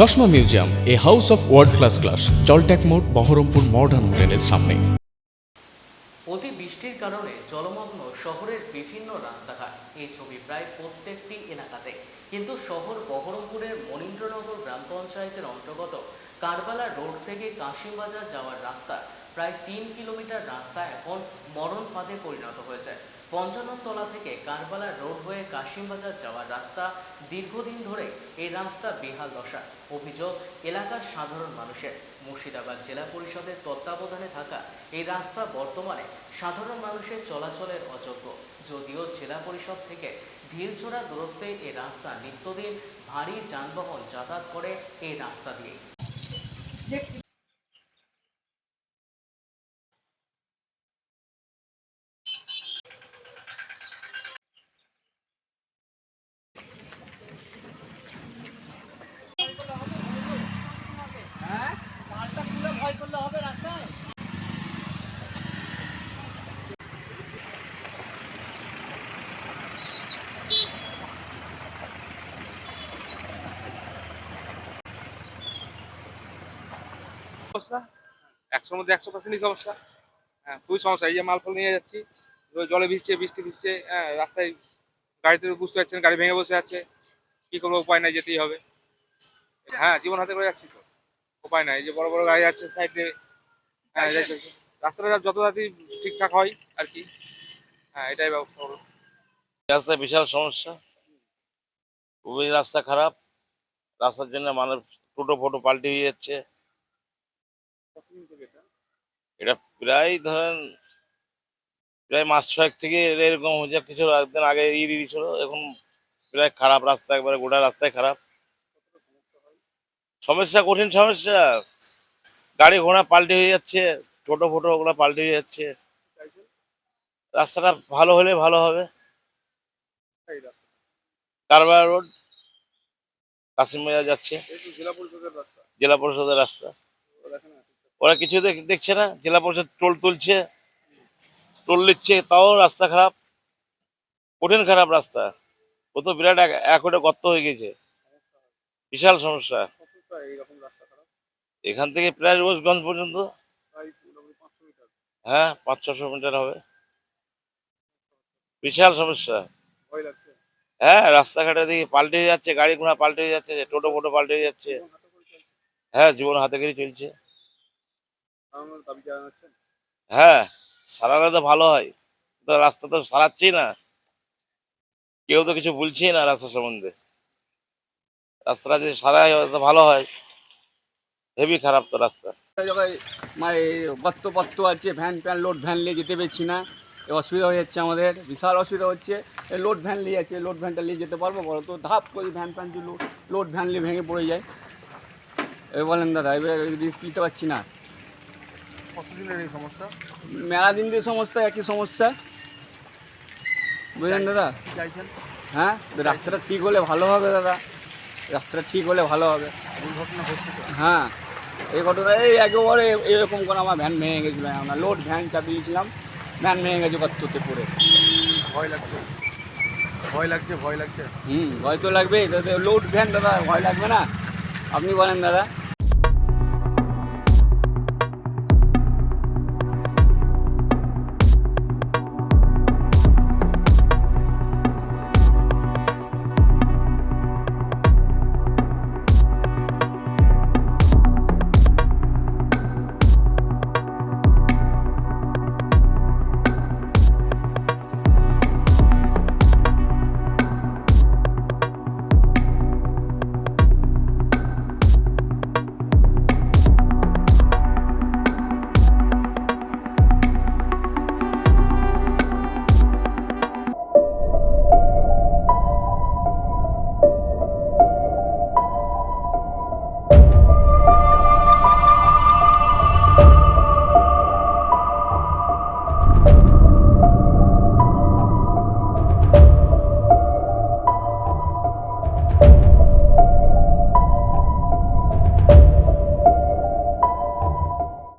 চশমা museum, a house of world class class জলট্যাক মোড়, Baharampur modern হোটেলের সামনে। অতি বৃষ্টির কারণে জলমগ্ন শহরের বিভিন্ন রাস্তাঘাট, এই ছবি প্রায় প্রত্যেকটি এলাকাতে। কিন্তু শহর বহরমপুরের মনীন্দ্রনগর গ্রাম পঞ্চায়েতের অন্তর্গত কারবালা রোড থেকে কাশিমবাজার যাওয়ার রাস্তা প্রায় তিন কিলোমিটার রাস্তা এখন মরণ ফাঁদে পরিণত হয়েছে। পঞ্চাননতলা থেকে কারবালা রোড হয়ে কাশিমবাজার যাওয়ার রাস্তা দীর্ঘদিন ধরে এই রাস্তা বেহাল দশা। অভিযোগ, এলাকার সাধারণ মানুষের। মুর্শিদাবাদ জেলা পরিষদের তত্ত্বাবধানে থাকা এই রাস্তা বর্তমানে সাধারণ মানুষের চলাচলের অযোগ্য। যদিও জেলা পরিষদ থেকে ঢিলছোড়া দূরত্বে এই রাস্তা নিত্যদিন ভারী যানবাহন যাতায়াত করে এই রাস্তা দিয়ে সমস্যা? একশোর মধ্যে একশো পার্সেন্টই সমস্যা। হ্যাঁ খুবই সমস্যা। এই যে মাল ফল নিয়ে যাচ্ছি জলে ভিজছে, বৃষ্টি ভিজছে হ্যাঁ রাস্তায় গাড়িতে বুঝতে পারছেন, গাড়ি ভেঙে বসে আছে। কি করব, উপায় নাই, যেতেই হবে। হ্যাঁ জীবন হাতে করে যাচ্ছি তো। উপায় নাই যে বড় বড় গাড়ি যাচ্ছে সাইডে। হ্যাঁ রাস্তাটা যত তাড়াতাড়ি ঠিকঠাক হয় আর কি। হ্যাঁ এটাই ব্যবস্থা হলো রাস্তায় বিশাল সমস্যা। খুবই রাস্তা খারাপ। রাস্তার জন্য মানুষ টোটো ফোটো পাল্টে হয়ে যাচ্ছে। এটা প্রায় ধরেন প্রায় মাস ছয়েক থেকে এরকম হচ্ছে কিছু একদিন আগে ই দিয়েছিল এখন প্রায় খারাপ রাস্তা একবারে গোটা রাস্তায় খারাপ। সমস্যা কঠিন সমস্যা। গাড়ি ঘোড়া পাল্টে হয়ে যাচ্ছে টোটো ফোটো ওগুলো পাল্টে হয়ে যাচ্ছে। রাস্তাটা ভালো হলে ভালো হবে। কারবার রোড কাশিম বাজার যাচ্ছে জেলা পরিষদের রাস্তা। জেলা পরিষদের রাস্তা। ওরা কিছু দেখ- দেখছে না, জেলা পরিষদ টোল তুলছে, টোল নিচ্ছে, তাও রাস্তা খারাপ, কঠিন খারাপ রাস্তা। ও তো বিরাট এক- এক ওটা গর্ত হয়ে গেছে। বিশাল সমস্যা। এখান থেকে প্রায় রোজগঞ্জ পর্যন্ত। হ্যাঁ পাঁচ, ছশো মিটার হবে। বিশাল সমস্যা। হ্যাঁ রাস্তাঘাটে দেখি পাল্টে যাচ্ছে, গাড়ি ঘোড়া পাল্টে যাচ্ছে, টোটো ফোটো পাল্টে যাচ্ছে। হ্যাঁ জীবন হাতে করে চলছে। হ্যাঁ সারালে তো ভালো হয়। তো রাস্তা তো সারাচ্ছি না। কেউ তো কিছু বলছেই না রাস্তা সম্বন্ধে। রাস্তাটা যদি সারাই হয় তো ভালো হয়। হেভি খারাপ তো রাস্তা। মানে গর্ত পত্ত আছে ভ্যান প্যান লোড ভ্যান নিয়ে যেতে পারছি না। অসুবিধা হয়ে যাচ্ছে আমাদের। বিশাল অসুবিধা হচ্ছে। লোড ভ্যান নিয়ে যাচ্ছে লোড ভ্যানটা নিয়ে যেতে পারব বলো তো? ধাপ করে ভ্যান লোড লোড ভ্যান নিয়ে ভেঙে পড়ে যায়। এ বলেন দাদা এবার রিস্ক নিতে পারছি না। কতদিনের এই সমস্যা? মেলা দিন দিয়ে সমস্যা একই সমস্যা। বুঝলেন দাদা? চাইছেন? হ্যাঁ? রাস্তাটা ঠিক হলে ভালো হবে দাদা। রাস্তাটা ঠিক হলে ভালো হবে। দুর্ঘটনা হচ্ছে হ্যাঁ। এই ঘটনা এই একেবারে এরকম করে আমার ভ্যান ভেঙে গেছিল। আমরা লোড ভ্যান চাপিয়েছিলাম। ভ্যান ভেঙে গেছে কত্ততে পড়ে ভয় লাগছে? ভয় লাগছে ভয় লাগছে? হুম ভয় তো লাগবে লোড ভ্যান দাদা ভয় লাগবে না? আপনি বলেন দাদা।